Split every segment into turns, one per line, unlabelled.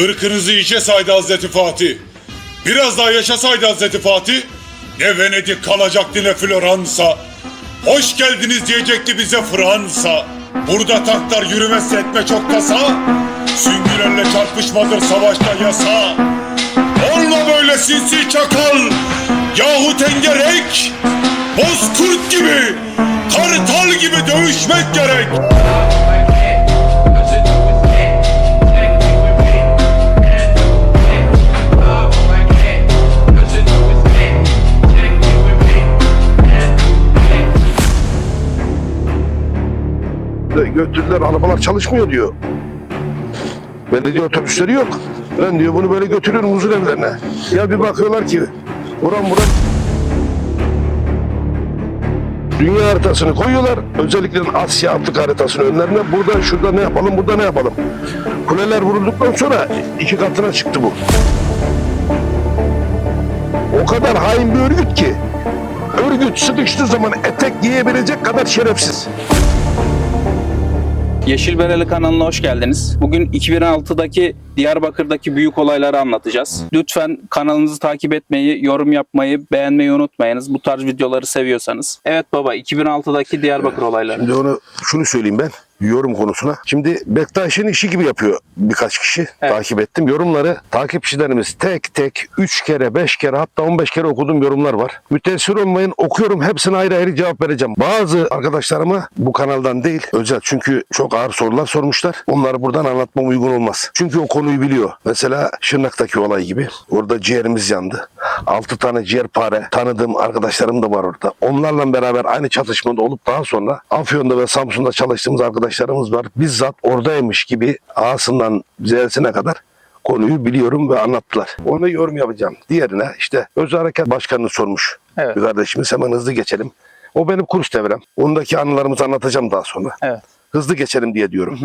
ırkınızı içe saydı Hazreti Fatih. Biraz daha yaşasaydı Hazreti Fatih, ne Venedik kalacaktı ne Floransa. Hoş geldiniz diyecekti bize Fransa. Burada tanklar yürümezse etme çok kasa. Süngülerle çarpışmadır savaşta yasa. Olma böyle sinsi çakal. Yahu tengerek. Bozkurt gibi, kartal gibi dövüşmek gerek.
Götürdüler arabalar çalışmıyor diyor. Belediye otobüsleri yok. Ben diyor bunu böyle götürüyorum huzur evlerine. Ya bir bakıyorlar ki buram buram dünya haritasını koyuyorlar. Özellikle Asya Afrika haritasını önlerine. Burada şurada ne yapalım burada ne yapalım. Kuleler vurulduktan sonra iki katına çıktı bu. O kadar hain bir örgüt ki. Örgüt sıkıştığı zaman etek giyebilecek kadar şerefsiz.
Yeşil Bereli kanalına hoş geldiniz. Bugün 2006'daki Diyarbakır'daki büyük olayları anlatacağız. Lütfen kanalımızı takip etmeyi, yorum yapmayı, beğenmeyi unutmayınız. Bu tarz videoları seviyorsanız. Evet baba 2006'daki Diyarbakır olayları.
Şimdi onu şunu söyleyeyim ben yorum konusuna. Şimdi Bektaş'ın işi gibi yapıyor birkaç kişi.
Evet.
Takip ettim. Yorumları takipçilerimiz tek tek 3 kere 5 kere hatta 15 kere okuduğum yorumlar var. Müteessir olmayın okuyorum hepsine ayrı ayrı cevap vereceğim. Bazı arkadaşlarıma bu kanaldan değil özel çünkü çok ağır sorular sormuşlar. Onları buradan anlatmam uygun olmaz. Çünkü o konuyu biliyor. Mesela Şırnak'taki olay gibi. Orada ciğerimiz yandı. 6 tane ciğerpare tanıdığım arkadaşlarım da var orada. Onlarla beraber aynı çatışmada olup daha sonra Afyon'da ve Samsun'da çalıştığımız arkadaşlarımız var. Bizzat oradaymış gibi A'sından Z'sine kadar konuyu biliyorum ve anlattılar. Ona yorum yapacağım. Diğerine işte Özel Harekat Başkanı'nı sormuş.
Evet.
Bir kardeşimiz hemen hızlı geçelim. O benim kurs devrem. Ondaki anılarımızı anlatacağım daha sonra.
Evet.
Hızlı geçelim diye diyorum.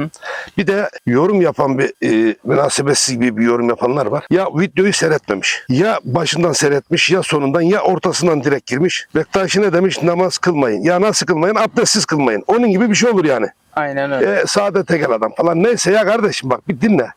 Bir de yorum yapan bir e, münasebetsiz gibi bir yorum yapanlar var. Ya videoyu seyretmemiş. Ya başından seyretmiş ya sonundan ya ortasından direkt girmiş. Bektaşi ne demiş? Namaz kılmayın. Ya nasıl kılmayın? Abdestsiz kılmayın. Onun gibi bir şey olur yani.
Aynen öyle.
E, sade tekel adam falan. Neyse ya kardeşim bak bir dinle.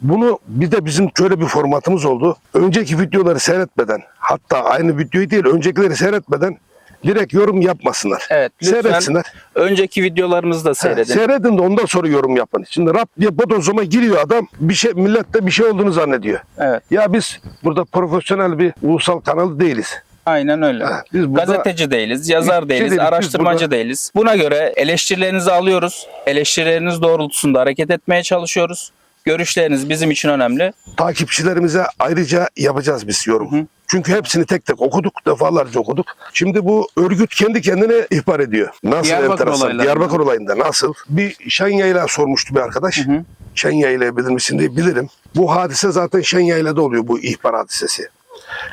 Bunu bir de bizim şöyle bir formatımız oldu. Önceki videoları seyretmeden hatta aynı videoyu değil öncekileri seyretmeden direkt yorum yapmasınlar.
Evet lütfen
Seyretsinler.
önceki videolarımızı da
Ha,
seyredin.
Seyredin de ondan sonra yorum yapın. Şimdi rap diye bodozuma giriyor adam. Bir şey millette bir şey olduğunu zannediyor.
Evet
Ya biz burada profesyonel bir ulusal kanal değiliz.
aynen öyle.
Ha, biz burada-
Gazeteci değiliz, yazar
Hiçbir şey
değiliz,
değiliz. Biz
araştırmacı
burada-
değiliz. Buna göre eleştirilerinizi alıyoruz. Eleştirileriniz doğrultusunda hareket etmeye çalışıyoruz. Görüşleriniz bizim için önemli.
Takipçilerimize ayrıca yapacağız biz yorum. Çünkü hepsini tek tek okuduk, defalarca okuduk. Şimdi bu örgüt kendi kendine ihbar ediyor. Nasıl
Diyarbakır
enteresan?
olaylarında.
Diyarbakır olayında nasıl? Bir Şenyayla sormuştu bir arkadaş.
hı.
Şenyayla bilir misin diye bilirim. Bu hadise zaten Şenyayla'da oluyor bu ihbar hadisesi.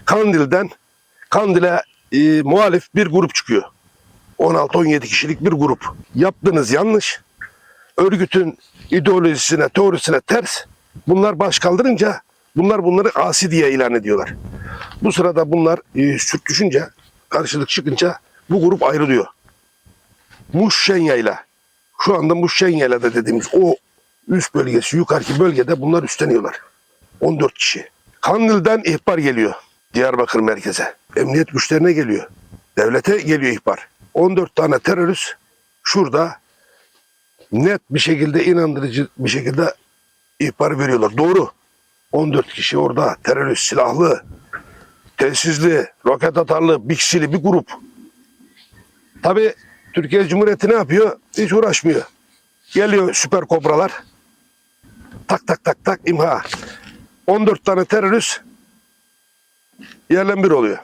Kandil'den Kandil'e e, muhalif bir grup çıkıyor. 16-17 kişilik bir grup. Yaptığınız yanlış. Örgütün ideolojisine, teorisine ters. Bunlar baş kaldırınca bunlar bunları asi diye ilan ediyorlar. Bu sırada bunlar e, sürtüşünce, karşılık çıkınca bu grup ayrılıyor. Muş Şenya'yla, şu anda Muş Şenya'yla dediğimiz o üst bölgesi, yukarıki bölgede bunlar üstleniyorlar. 14 kişi. Kandil'den ihbar geliyor Diyarbakır merkeze. Emniyet güçlerine geliyor. Devlete geliyor ihbar. 14 tane terörist şurada net bir şekilde inandırıcı bir şekilde ihbar veriyorlar. Doğru. 14 kişi orada terörist, silahlı, tesisli, roket atarlı, biksili bir grup. Tabi Türkiye Cumhuriyeti ne yapıyor? Hiç uğraşmıyor. Geliyor süper kobralar. Tak tak tak tak imha. 14 tane terörist yerlen bir oluyor.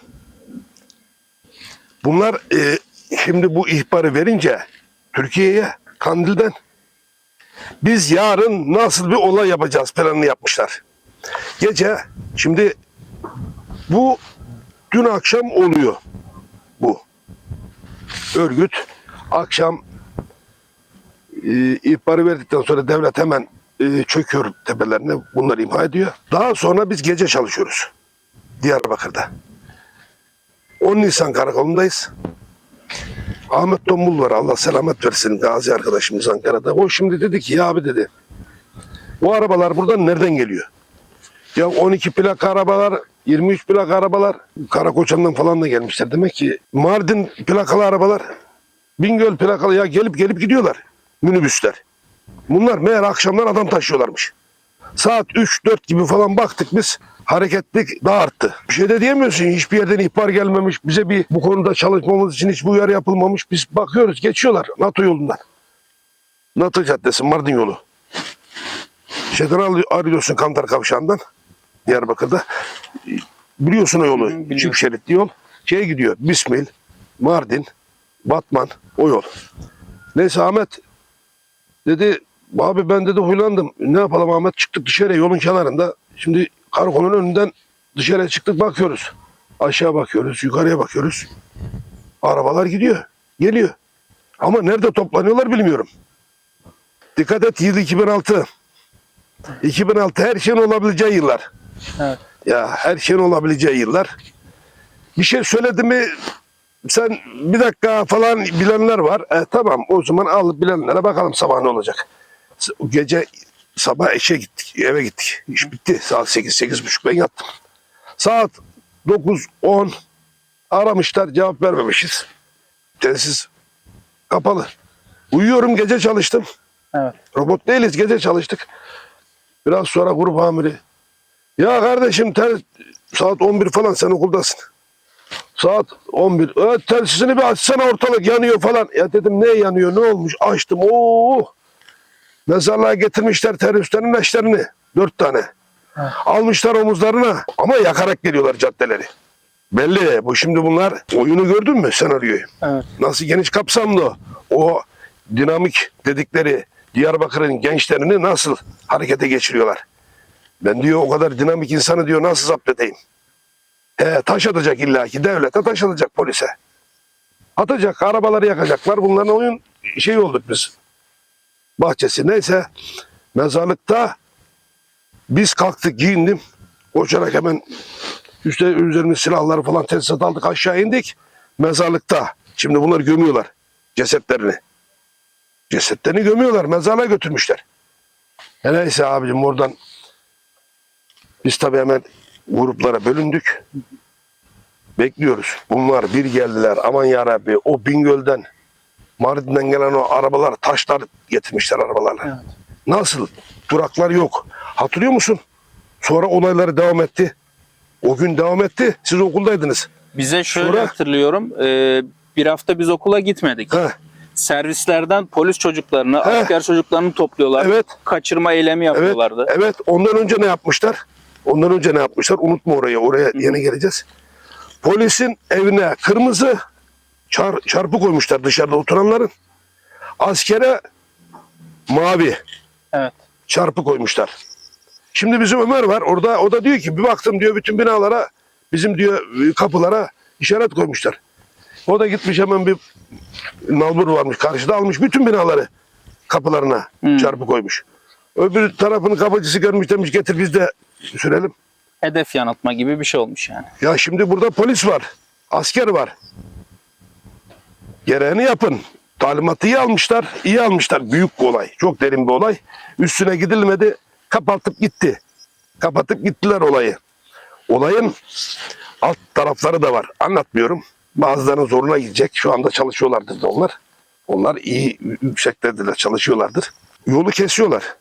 Bunlar e, şimdi bu ihbarı verince Türkiye'ye Kandil'den biz yarın nasıl bir olay yapacağız planını yapmışlar. Gece şimdi bu dün akşam oluyor bu. Örgüt akşam e, ihbarı verdikten sonra devlet hemen e, çöküyor tepelerine bunları imha ediyor. Daha sonra biz gece çalışıyoruz Diyarbakır'da. 10 Nisan karakolundayız. Ahmet Tombul var Allah selamet versin gazi arkadaşımız Ankara'da. O şimdi dedi ki ya abi dedi bu arabalar buradan nereden geliyor? Ya 12 plak arabalar, 23 plak arabalar, Karakoçan'dan falan da gelmişler. Demek ki Mardin plakalı arabalar, Bingöl plakalı ya gelip gelip gidiyorlar. Minibüsler. Bunlar meğer akşamlar adam taşıyorlarmış. Saat 3-4 gibi falan baktık biz. Hareketlik daha arttı. Bir şey de diyemiyorsun. Hiçbir yerden ihbar gelmemiş. Bize bir bu konuda çalışmamız için hiçbir uyarı yapılmamış. Biz bakıyoruz geçiyorlar NATO yolundan. NATO Caddesi Mardin yolu. Şeyden arıyorsun Kantar Kavşağı'ndan. Diyarbakır'da. Biliyorsun o yolu.
biliyorum.
Çift şeritli yol. Şeye gidiyor. Bismil, Mardin, Batman o yol. Neyse Ahmet dedi abi ben dedi huylandım. Ne yapalım Ahmet çıktık dışarıya yolun kenarında. Şimdi karakolun önünden dışarıya çıktık bakıyoruz. Aşağı bakıyoruz, yukarıya bakıyoruz. Arabalar gidiyor, geliyor. Ama nerede toplanıyorlar bilmiyorum. Dikkat et yıl 2006. 2006 her şeyin olabileceği yıllar.
Evet.
Ya her şeyin olabileceği yıllar. Bir şey söyledi mi sen bir dakika falan bilenler var. E, tamam o zaman al bilenlere bakalım sabah ne olacak. Gece sabah işe gittik eve gittik. İş bitti saat 8 sekiz buçuk ben yattım. Saat 9 10 aramışlar cevap vermemişiz. Telsiz kapalı. Uyuyorum gece çalıştım.
Evet.
Robot değiliz gece çalıştık. Biraz sonra grup amiri. Ya kardeşim tel, saat 11 falan sen okuldasın. Saat 11. Evet telsizini bir açsana ortalık yanıyor falan. Ya dedim ne yanıyor ne olmuş açtım. Oo. Mezarlığa getirmişler teröristlerin leşlerini. Dört tane. Almışlar omuzlarına ama yakarak geliyorlar caddeleri. Belli bu şimdi bunlar oyunu gördün mü senaryoyu?
Evet.
nasıl geniş kapsamlı o dinamik dedikleri Diyarbakır'ın gençlerini nasıl harekete geçiriyorlar. Ben diyor o kadar dinamik insanı diyor nasıl zapt edeyim. He, taş atacak illaki devlete taş atacak polise. Atacak arabaları yakacaklar bunların oyun şey olduk biz. Bahçesi neyse mezarlıkta biz kalktık giyindim. Koşarak hemen üstte üzerimiz silahları falan tesisat aldık aşağı indik. Mezarlıkta. Şimdi bunları gömüyorlar. Cesetlerini. Cesetlerini gömüyorlar. Mezarlığa götürmüşler. E neyse abicim oradan biz tabii hemen gruplara bölündük. Bekliyoruz. Bunlar bir geldiler. Aman yarabbi o Bingöl'den Mardin'den gelen o arabalar taşlar getirmişler arabalarla.
Evet.
Nasıl? Duraklar yok. Hatırlıyor musun? Sonra olayları devam etti. O gün devam etti. Siz okuldaydınız.
Bize şöyle
Sonra-
hatırlıyorum. e, bir hafta biz okula gitmedik.
Heh.
Servislerden polis çocuklarını,
Heh.
asker çocuklarını topluyorlar.
Evet.
Kaçırma eylemi
Evet,
yapıyorlardı.
evet. Ondan önce ne yapmışlar? Ondan önce ne yapmışlar? Unutma orayı. Oraya yine geleceğiz. Polisin evine kırmızı çar, çarpı koymuşlar dışarıda oturanların. Askere mavi
Evet.
çarpı koymuşlar. Şimdi bizim Ömer var. Orada o da diyor ki bir baktım diyor bütün binalara bizim diyor kapılara işaret koymuşlar. O da gitmiş hemen bir nalbur varmış karşıda almış bütün binaları kapılarına
Hmm.
çarpı koymuş. Öbür tarafın kapıcısı görmüş demiş getir biz de sürelim.
Hedef yanıltma gibi bir şey olmuş yani.
Ya şimdi burada polis var. Asker var. Gereğini yapın. Talimatı iyi almışlar. iyi almışlar. Büyük bir olay. Çok derin bir olay. Üstüne gidilmedi. Kapatıp gitti. Kapatıp gittiler olayı. Olayın alt tarafları da var. Anlatmıyorum. Bazılarının zoruna gidecek. Şu anda çalışıyorlardır da onlar. Onlar iyi yükseklerdiler. Çalışıyorlardır. Yolu kesiyorlar.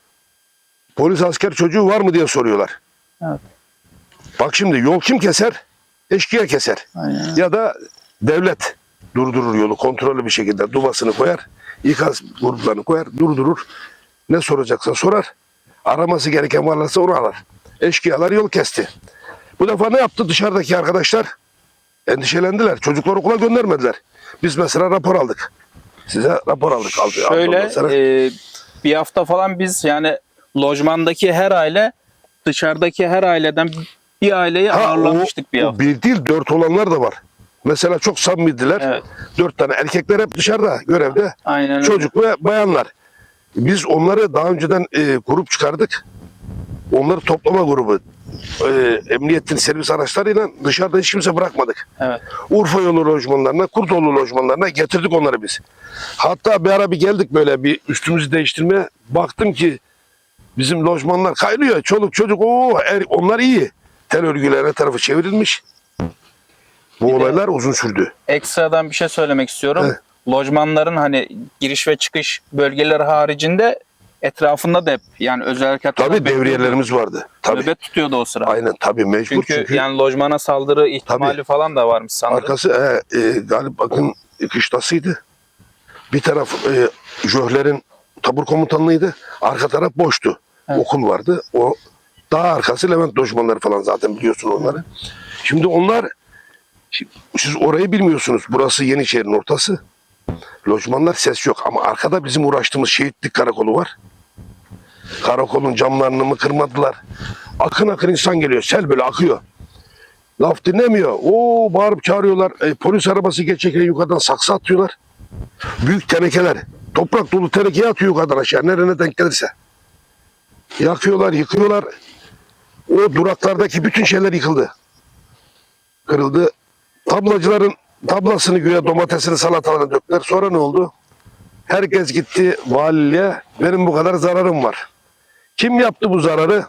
Polis asker çocuğu var mı diye soruyorlar.
Evet.
Bak şimdi yol kim keser? Eşkıya keser.
Aynen.
Ya da devlet durdurur yolu kontrollü bir şekilde dubasını koyar, ikaz gruplarını koyar, durdurur. Ne soracaksa sorar. Araması gereken varlarsa onu arar. Eşkıyalar yol kesti. Bu defa ne yaptı dışarıdaki arkadaşlar? Endişelendiler. Çocukları okula göndermediler. Biz mesela rapor aldık. Size rapor aldık. Aldı,
Şöyle e, bir hafta falan biz yani lojmandaki her aile dışarıdaki her aileden bir aileyi
Ha,
ağırlamıştık
o,
bir
o
hafta.
bir değil dört olanlar da var. Mesela çok samimiydiler.
Evet.
Dört tane erkekler hep dışarıda görevde.
Aynen öyle.
Çocuk ve bayanlar. Biz onları daha önceden e, grup çıkardık. Onları toplama grubu. E, emniyetin servis araçlarıyla dışarıda hiç kimse bırakmadık.
Evet.
Urfa yolu lojmanlarına, Kurtoğlu lojmanlarına getirdik onları biz. Hatta bir ara bir geldik böyle bir üstümüzü değiştirmeye. Baktım ki Bizim lojmanlar kaynıyor. Çoluk çocuk o onlar iyi. Tel örgüler her tarafı çevrilmiş. Bu
Bir de-
olaylar uzun sürdü.
Ekstradan bir şey söylemek istiyorum.
Evet.
Lojmanların hani giriş ve çıkış bölgeleri haricinde etrafında da hep yani özel harekatlar
Tabii devriyelerimiz vardı. Tabii.
nöbet tutuyordu o sıra.
Aynen tabii mecbur
Çünkü,
çünkü,
yani lojmana saldırı ihtimali
Tabii.
falan da varmış sanırım.
arkası e, e, galip bakın kışlasıydı. Bir taraf e, Jöhler'in tabur komutanlığıydı. Arka taraf boştu.
Evet.
Okul vardı. O daha arkası Levent lojmanları falan zaten biliyorsun onları. Şimdi onlar siz orayı bilmiyorsunuz. Burası Yeniçeri'nin ortası. Lojmanlar ses yok ama arkada bizim uğraştığımız şehitlik karakolu var. Karakolun camlarını mı kırmadılar? Akın akın insan geliyor. Sel böyle akıyor. Laf dinlemiyor. Oo bağırıp çağırıyorlar. E, polis arabası geçerken yukarıdan saksı atıyorlar. Büyük tenekeler. Toprak dolu tenekeye atıyor yukarıdan aşağı. Nereye denk gelirse. Yakıyorlar, yıkıyorlar. O duraklardaki bütün şeyler yıkıldı. Kırıldı. Tablacıların tablasını güya domatesini salatalarını döktüler. Sonra ne oldu? Herkes gitti valiliğe. Benim bu kadar zararım var. Kim yaptı bu zararı?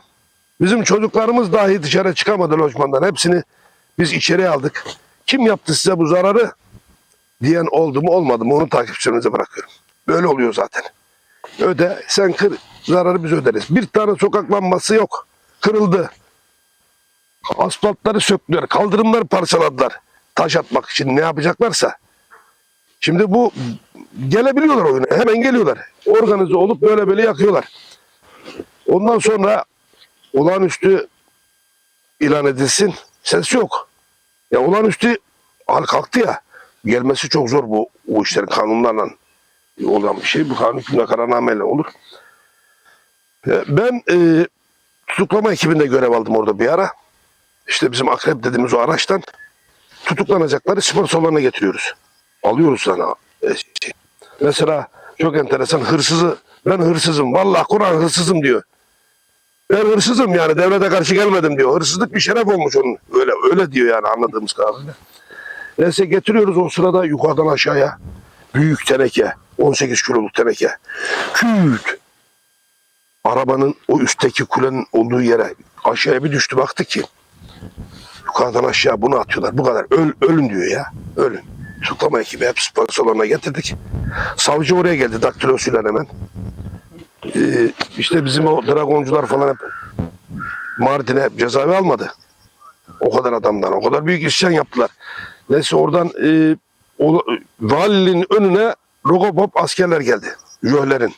Bizim çocuklarımız dahi dışarı çıkamadı lojmandan. Hepsini biz içeri aldık. Kim yaptı size bu zararı? Diyen oldu mu olmadı mı onu takipçilerinize bırakıyorum. Böyle oluyor zaten. Öde sen kır zararı biz öderiz. Bir tane sokak lambası yok. Kırıldı. Asfaltları söktüler. Kaldırımları parçaladılar. Taş atmak için ne yapacaklarsa. Şimdi bu gelebiliyorlar oyuna. Hemen geliyorlar. Organize olup böyle böyle yakıyorlar. Ondan sonra olağanüstü ilan edilsin. Ses yok. Ya olağanüstü hal kalktı ya. Gelmesi çok zor bu, bu işlerin kanunlarla olan bir şey. Bu kanun hükümle kararnameyle olur. E, Ben e, tutuklama ekibinde görev aldım orada bir ara. İşte bizim akrep dediğimiz o araçtan tutuklanacakları spor salonuna getiriyoruz. Alıyoruz sana. e, şey. Mesela çok enteresan hırsızı ben hırsızım. Vallahi Kur'an hırsızım diyor. Ben hırsızım yani devlete karşı gelmedim diyor. Hırsızlık bir şeref olmuş onun. Öyle öyle diyor yani anladığımız kadarıyla. Neyse getiriyoruz o sırada yukarıdan aşağıya. Büyük teneke. 18 kiloluk teneke. Küt. Arabanın o üstteki kulenin olduğu yere aşağıya bir düştü baktı ki. Yukarıdan aşağı bunu atıyorlar. Bu kadar. Öl, ölün diyor ya. Ölün. Tutuklama ekibi hep spor salonuna getirdik. Savcı oraya geldi daktilosuyla hemen. Ee, işte bizim o dragoncular falan hep Mardin'e cezaevi almadı. O kadar adamdan. O kadar büyük isyan yaptılar. Neyse oradan e, o, valinin önüne Rogopop askerler geldi. Jöhlerin.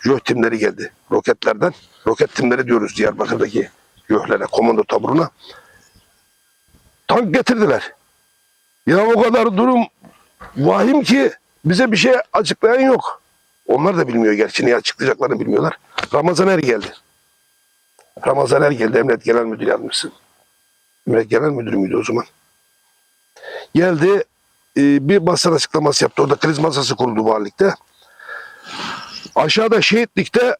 Jöh timleri geldi. Roketlerden. Roket timleri diyoruz Diyarbakır'daki Jöhlere, komando taburuna. Tank getirdiler. Ya o kadar durum vahim ki bize bir şey açıklayan yok. Onlar da bilmiyor gerçi neyi açıklayacaklarını bilmiyorlar. Ramazan Er geldi. Ramazan Er geldi Emniyet Genel Müdür Yardımcısı. Emniyet Genel Müdürü müydü o zaman? Geldi e, bir basın açıklaması yaptı. Orada kriz masası kuruldu valilikte. Aşağıda şehitlikte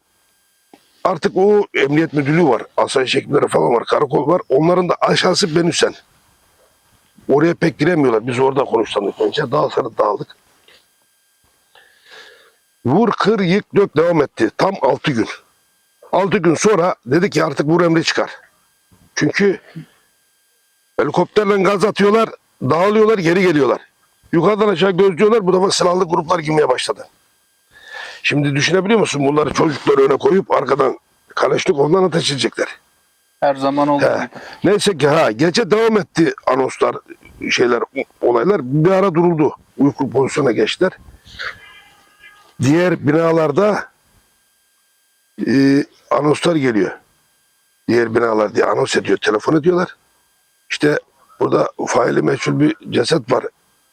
artık o emniyet müdürlüğü var. Asayiş ekipleri falan var. Karakol var. Onların da aşağısı Benüsen. Oraya pek giremiyorlar. Biz orada konuşlandık önce. Daha sonra dağıldık. Vur, kır, yık, dök devam etti. Tam 6 gün. 6 gün sonra dedi ki artık vur emri çıkar. Çünkü helikopterle gaz atıyorlar, dağılıyorlar, geri geliyorlar. Yukarıdan aşağı gözlüyorlar. Bu defa silahlı gruplar girmeye başladı. Şimdi düşünebiliyor musun? Bunları çocukları öne koyup arkadan Kaleşnikov'dan ateş edecekler.
Her zaman olduğu
He. Neyse ki ha gece devam etti anonslar şeyler olaylar bir ara duruldu. Uyku pozisyona geçtiler. Diğer binalarda e, anonslar geliyor. Diğer binalar diye anons ediyor. Telefon ediyorlar. İşte burada faili meçhul bir ceset var.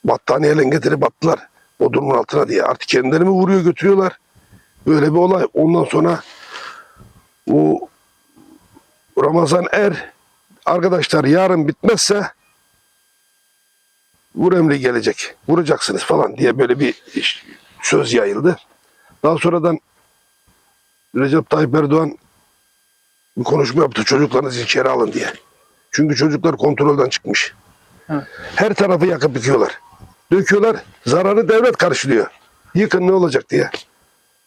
Battaniyeyle getirip attılar. O durumun altına diye. Artık kendileri mi vuruyor götürüyorlar. Böyle bir olay. Ondan sonra o Ramazan Er arkadaşlar yarın bitmezse vur emri gelecek. Vuracaksınız falan diye böyle bir söz yayıldı. Daha sonradan Recep Tayyip Erdoğan bir konuşma yaptı. Çocuklarınızı içeri alın diye. Çünkü çocuklar kontrolden çıkmış.
Evet.
Her tarafı yakıp yıkıyorlar. Döküyorlar. Zararı devlet karşılıyor. Yıkın ne olacak diye.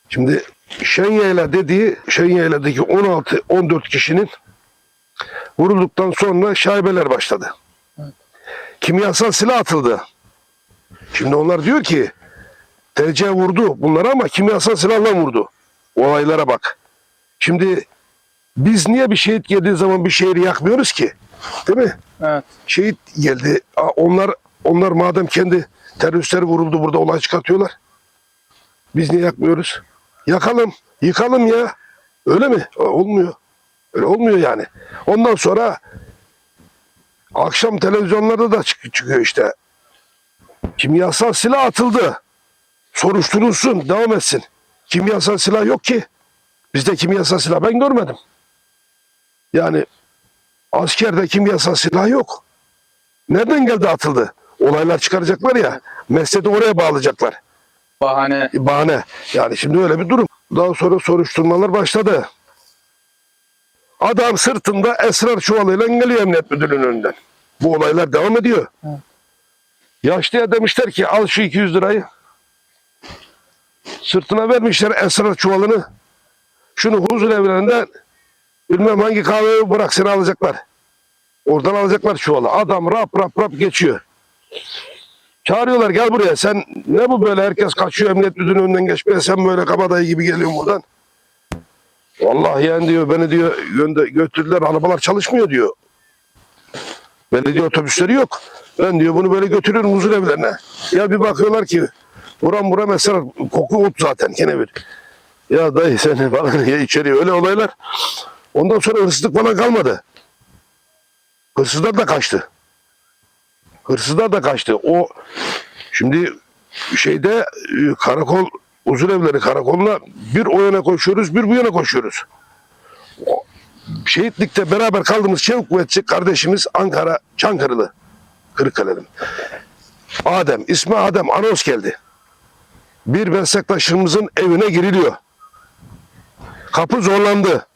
Şimdi Şenyayla dediği Şenyayla'daki 16-14 kişinin vurulduktan sonra şaibeler başladı. Kimyasal silah atıldı. Şimdi onlar diyor ki TC vurdu bunları ama kimyasal silahla vurdu. Olaylara bak. Şimdi biz niye bir şehit geldiği zaman bir şehri yakmıyoruz ki? Değil mi?
Evet.
Şehit geldi. Onlar onlar madem kendi teröristler vuruldu burada olay çıkartıyorlar. Biz niye yakmıyoruz? Yakalım, yıkalım ya. Öyle mi? Olmuyor. Öyle olmuyor yani. Ondan sonra akşam televizyonlarda da çık- çıkıyor işte. Kimyasal silah atıldı. Soruşturulsun, devam etsin. Kimyasal silah yok ki. Bizde kimyasal silah ben görmedim. Yani askerde kimyasal silah yok. Nereden geldi atıldı? Olaylar çıkaracaklar ya. Mesleği oraya bağlayacaklar.
Bahane.
Bahane. Yani şimdi öyle bir durum. Daha sonra soruşturmalar başladı. Adam sırtında esrar çuvalıyla geliyor emniyet müdürlüğünün önünden. Bu olaylar devam ediyor. Yaşlıya demişler ki al şu 200 lirayı. Sırtına vermişler esrar çuvalını. Şunu huzur evlerinden bilmem hangi kahveyi bırak seni alacaklar. Oradan alacaklar çuvalı. Adam rap rap rap geçiyor. Çağırıyorlar gel buraya sen ne bu böyle herkes kaçıyor emniyet müdürünün önünden geçmeye sen böyle kabadayı gibi geliyorsun buradan. Vallahi yani diyor beni diyor gönde, götürdüler arabalar çalışmıyor diyor. Belediye otobüsleri yok. Ben diyor bunu böyle götürüyorum huzur evlerine. Ya bir bakıyorlar ki buram buram mesela koku ot zaten gene bir. Ya dayı seni falan ya içeriye öyle olaylar. Ondan sonra hırsızlık falan kalmadı. Hırsızlar da kaçtı. Hırsızlar da kaçtı. O şimdi şeyde e, karakol huzur evleri karakoluna bir o yana koşuyoruz bir bu yana koşuyoruz. Şehitlikte beraber kaldığımız Çevik Kuvvetçi kardeşimiz Ankara Çankırılı Kırıkkale'lim. Adem, ismi Adem anons geldi. Bir meslektaşımızın evine giriliyor. Kapı zorlandı.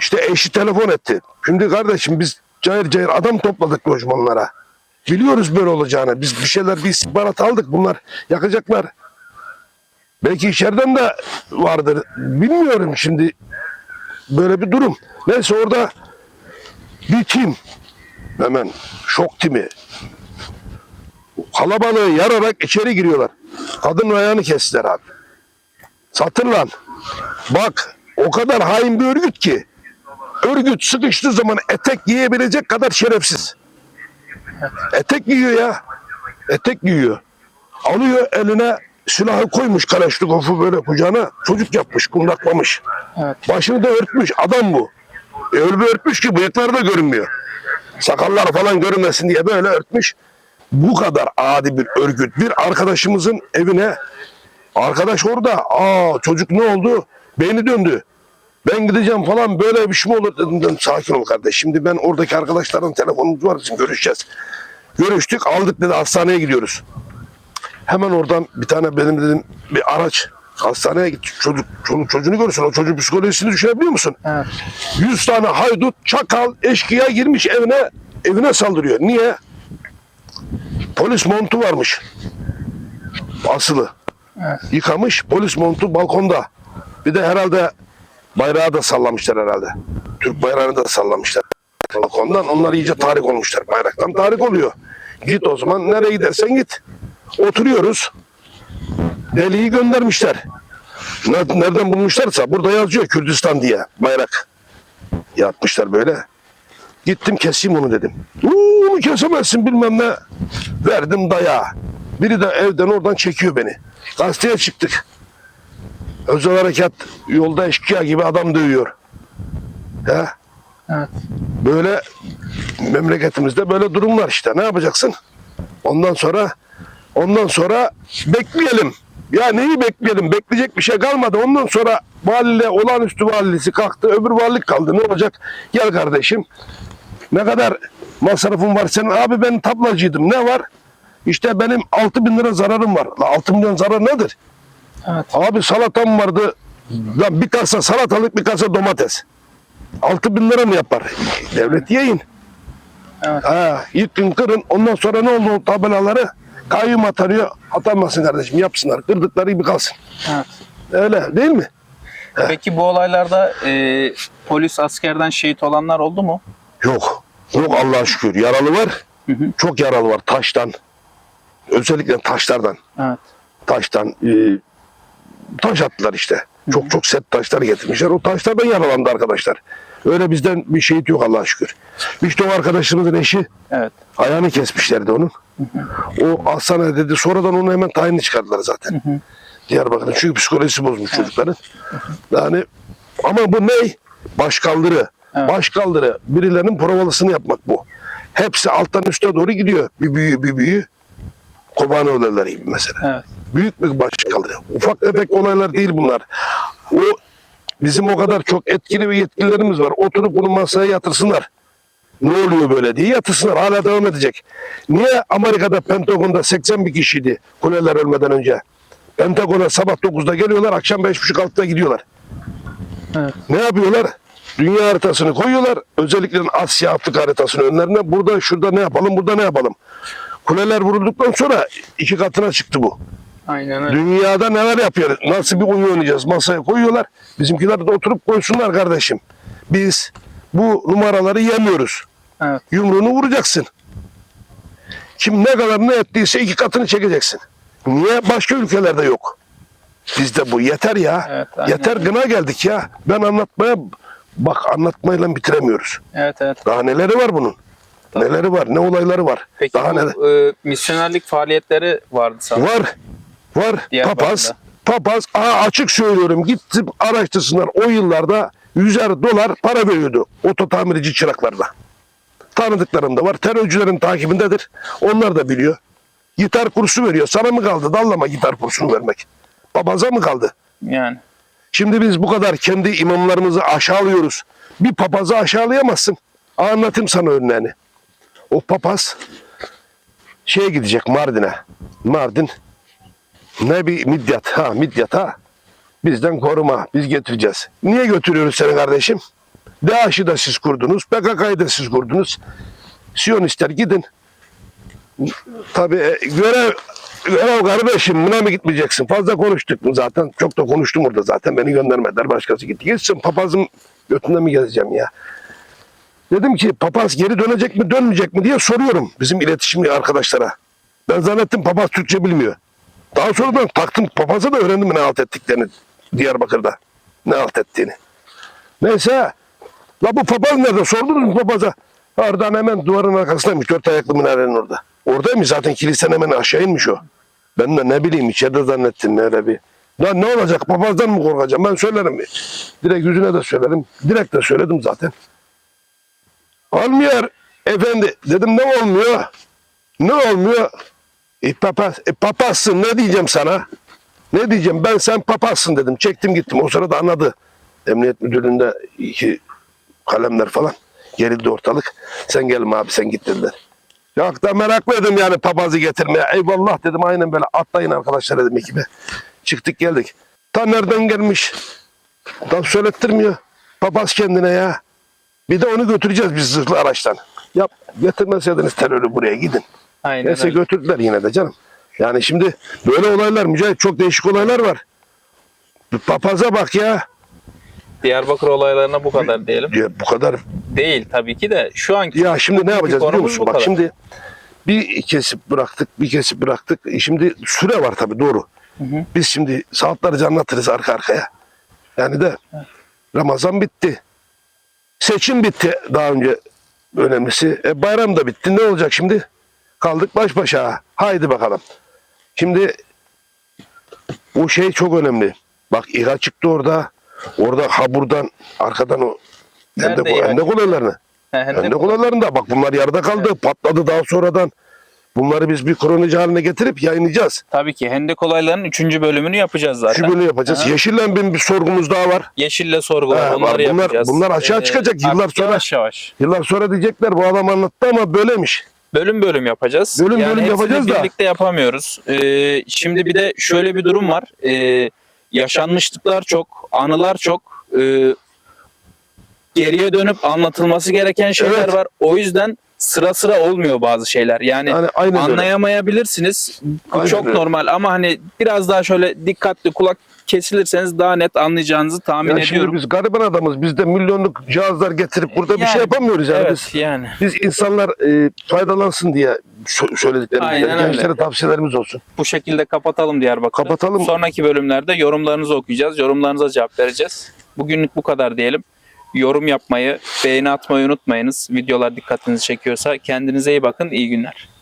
İşte eşi telefon etti. Şimdi kardeşim biz cayır cayır adam topladık lojmanlara. Biliyoruz böyle olacağını. Biz bir şeyler bir istihbarat aldık. Bunlar yakacaklar. Belki içeriden de vardır. Bilmiyorum şimdi böyle bir durum. Neyse orada bir tim hemen şok timi kalabalığı yararak içeri giriyorlar. Kadın ayağını kestiler abi. Satır lan. Bak o kadar hain bir örgüt ki. Örgüt sıkıştığı zaman etek giyebilecek kadar şerefsiz. Etek giyiyor ya. Etek giyiyor. Alıyor eline silahı koymuş Kalaşnikov'u böyle kucağına. Çocuk yapmış, kundaklamış.
Evet.
Başını da örtmüş. Adam bu. E öyle bir örtmüş ki bıyıkları da görünmüyor. Sakallar falan görünmesin diye böyle örtmüş. Bu kadar adi bir örgüt. Bir arkadaşımızın evine arkadaş orada. Aa çocuk ne oldu? Beyni döndü. Ben gideceğim falan böyle bir şey mi olur dedim. dedim sakin ol kardeş. Şimdi ben oradaki arkadaşların telefonumuz var bizim görüşeceğiz. Görüştük aldık dedi hastaneye gidiyoruz. Hemen oradan bir tane benim dedim bir araç hastaneye git. Çocuk, çoluk çocuğunu görürsün. O çocuğun psikolojisini düşünebiliyor musun?
Evet.
100 tane haydut, çakal, eşkıya girmiş evine evine saldırıyor. Niye? Polis montu varmış. Asılı.
Evet.
Yıkamış polis montu balkonda. Bir de herhalde bayrağı da sallamışlar herhalde. Türk bayrağını da sallamışlar. Balkondan onlar iyice tahrik olmuşlar. Bayraktan tahrik oluyor. Git o zaman nereye gidersen git. Oturuyoruz. Deliği göndermişler. Ner- Nereden bulmuşlarsa burada yazıyor Kürdistan diye bayrak. Yatmışlar böyle. Gittim keseyim onu dedim. Onu kesemezsin bilmem ne. Verdim dayağı. Biri de evden oradan çekiyor beni. Gazeteye çıktık. Özel harekat yolda eşkıya gibi adam dövüyor. He?
Evet.
Böyle memleketimizde böyle durumlar işte. Ne yapacaksın? Ondan sonra ondan sonra bekleyelim. Ya neyi bekleyelim? Bekleyecek bir şey kalmadı. Ondan sonra valiyle olağanüstü valisi kalktı. Öbür valilik kaldı. Ne olacak? Gel kardeşim. Ne kadar masrafın var senin? Abi ben tablacıydım. Ne var? İşte benim 6 bin lira zararım var. La 6 milyon zarar nedir?
Evet.
Abi salatam vardı. Lan bir kasa salatalık bir kasa domates. 6 bin lira mı yapar? Devlet yiyin.
Evet.
Ha, yıkın kırın. Ondan sonra ne oldu o tabelaları? Kayyum atanıyor. Atanmasın kardeşim yapsınlar. Kırdıkları gibi kalsın.
Evet.
Öyle değil mi?
Peki bu olaylarda e, polis askerden şehit olanlar oldu mu?
Yok. Yok Allah'a şükür. Yaralı var.
Hı hı.
Çok yaralı var taştan. Özellikle taşlardan.
Evet.
Taştan e, taş attılar işte. Çok çok set taşlar getirmişler. O taşlardan yaralandı arkadaşlar. Öyle bizden bir şehit yok Allah'a şükür. İşte o arkadaşımızın eşi
Evet.
ayağını kesmişlerdi onun. O hastane dedi. Sonradan onu hemen tayini çıkardılar zaten. Diyarbakır'ın. Çünkü psikolojisi bozmuş çocukların. Yani ama bu ne? Başkaldırı.
Evet.
Başkaldırı. Birilerinin provalısını yapmak bu. Hepsi alttan üste doğru gidiyor. Bir büyü bir büyü. Kobane olayları gibi mesela.
Evet.
Büyük bir başkaldırı. Ufak tefek olaylar değil bunlar. O bizim o kadar çok etkili ve yetkililerimiz var. Oturup bunu masaya yatırsınlar. Ne oluyor böyle diye yatırsınlar. Hala devam edecek. Niye Amerika'da Pentagon'da 80 bir kişiydi kuleler ölmeden önce? Pentagon'a sabah 9'da geliyorlar, akşam 5.30-6'da gidiyorlar.
Evet.
Ne yapıyorlar? Dünya haritasını koyuyorlar. Özellikle Asya, Afrika haritasını önlerine. Burada, şurada ne yapalım, burada ne yapalım? Kuleler vurulduktan sonra iki katına çıktı bu.
Aynen öyle.
Dünyada neler yapıyor? Nasıl bir oyun oynayacağız? Masaya koyuyorlar. Bizimkiler de oturup koysunlar kardeşim. Biz bu numaraları yemiyoruz.
Evet.
Yumruğunu vuracaksın. Kim ne kadar ne ettiyse iki katını çekeceksin. Niye? Başka ülkelerde yok. Bizde bu yeter ya.
Evet, aynen
yeter gına geldik ya. Ben anlatmaya bak anlatmayla bitiremiyoruz.
Evet evet.
Daha neleri var bunun?
Tabii.
Neleri var? Ne olayları var?
Peki
Daha
bu
neler?
e, misyonerlik faaliyetleri vardı sanırım.
Var. Var.
Diyarbakır'da.
Papaz. Papaz. Aa, açık söylüyorum. Gittim araştırsınlar. O yıllarda yüzer dolar para veriyordu. Oto tamirci çıraklarına. Tanıdıklarım da var. Terörcülerin takibindedir. Onlar da biliyor. Gitar kursu veriyor. Sana mı kaldı? Dallama gitar kursunu vermek. Papaza mı kaldı?
Yani.
Şimdi biz bu kadar kendi imamlarımızı aşağılıyoruz. Bir papazı aşağılayamazsın. Anlatayım sana örneğini. O papaz şeye gidecek Mardin'e. Mardin ne bir midyat ha midyat ha. Bizden koruma biz getireceğiz. Niye götürüyoruz seni kardeşim? DAEŞ'i de siz kurdunuz. PKK'yı da siz kurdunuz. Siyonistler gidin. Tabii e, görev görev kardeşim buna mı gitmeyeceksin? Fazla konuştuk mu zaten? Çok da konuştum orada zaten. Beni göndermediler. Başkası gitti. Gitsin papazın götünde mi gezeceğim ya? Dedim ki papaz geri dönecek mi dönmeyecek mi diye soruyorum bizim iletişimli arkadaşlara. Ben zannettim papaz Türkçe bilmiyor. Daha sonradan taktım papaza da öğrendim ne halt ettiklerini Diyarbakır'da. Ne halt ettiğini. Neyse. La bu papaz nerede? Sordunuz mu papaza? Oradan hemen duvarın arkasındaymış. Dört ayaklı minarenin orada. Oradaymış zaten kilisenin hemen aşağı inmiş o. Ben de ne bileyim içeride zannettim öyle bir. Lan ne olacak papazdan mı korkacağım? Ben söylerim. Direkt yüzüne de söylerim. Direkt de söyledim zaten. Olmuyor efendi. Dedim ne olmuyor? Ne olmuyor? E, papaz, e, papazsın ne diyeceğim sana? Ne diyeceğim ben sen papazsın dedim. Çektim gittim. O sırada anladı. Emniyet müdürlüğünde iki kalemler falan. Gerildi ortalık. Sen gelme abi sen git dediler. Yok da meraklıydım yani papazı getirmeye. Eyvallah dedim aynen böyle atlayın arkadaşlar dedim ekibe. Çıktık geldik. Ta nereden gelmiş? Tam söylettirmiyor. Papaz kendine ya. Bir de onu götüreceğiz biz zırhlı araçtan. Yap getirmeseydiniz terörü buraya gidin.
Aynen
Neyse
öyle.
götürdüler yine de canım. Yani şimdi böyle olaylar Mücahit çok değişik olaylar var. Papaza bak ya.
Diyarbakır olaylarına bu kadar diyelim.
ya. Bu kadar.
Değil tabii ki de şu anki
Ya şimdi ne yapacağız biliyor musun? Bak
kadar.
şimdi bir kesip bıraktık, bir kesip bıraktık. E Şimdi süre var tabii doğru. Biz şimdi saatlerce anlatırız arka arkaya. Yani de Ramazan bitti. Seçim bitti daha önce önemlisi. E bayram da bitti. Ne olacak şimdi? Kaldık baş başa. Haydi bakalım. Şimdi o şey çok önemli. Bak İHA çıktı orada. Orada ha buradan arkadan o Hendek, hendek olaylarını.
He, Hendek
olaylarında bak bunlar yarıda kaldı. Patladı daha sonradan. Bunları biz bir kronoloji haline getirip yayınlayacağız.
Tabii ki Hendek olaylarının 3. bölümünü yapacağız zaten.
Şu bölümü yapacağız.
Aha.
Yeşil'le bir, bir sorgumuz daha var.
Yeşille onları
var. Bunlar-
yapacağız. Ee,
bunlar açığa çıkacak yıllar sonra.
Yavaş yavaş.
Yıllar sonra diyecekler bu adam anlattı ama böylemiş.
Bölüm bölüm yapacağız.
Bölüm bölüm
hepsini
yapacağız da.
birlikte yapamıyoruz. Ee, şimdi bir de şöyle bir durum var. Ee, yaşanmışlıklar çok, anılar çok. Ee, geriye dönüp anlatılması gereken şeyler
Evet.
var. O yüzden sıra sıra olmuyor bazı şeyler. Yani,
Yani
anlayamayabilirsiniz. Bu
Aynen
çok
öyle.
normal ama hani biraz daha şöyle dikkatli kulak kesilirseniz daha net anlayacağınızı tahmin
Ya şimdi
ediyorum.
biz gariban adamız. Biz de milyonluk cihazlar getirip burada bir
Yani,
şey yapamıyoruz yani.
evet
Biz,
yani.
biz insanlar e, faydalansın diye sö- söylediklerimiz.
Aynen
yani
öyle.
gençlere tavsiyelerimiz olsun.
Bu şekilde kapatalım Diyarbakır'ı.
Kapatalım.
Sonraki bölümlerde yorumlarınızı okuyacağız. Yorumlarınıza cevap vereceğiz. Bugünlük bu kadar diyelim. Yorum yapmayı, beğeni atmayı unutmayınız. Videolar dikkatinizi çekiyorsa kendinize iyi bakın. İyi günler.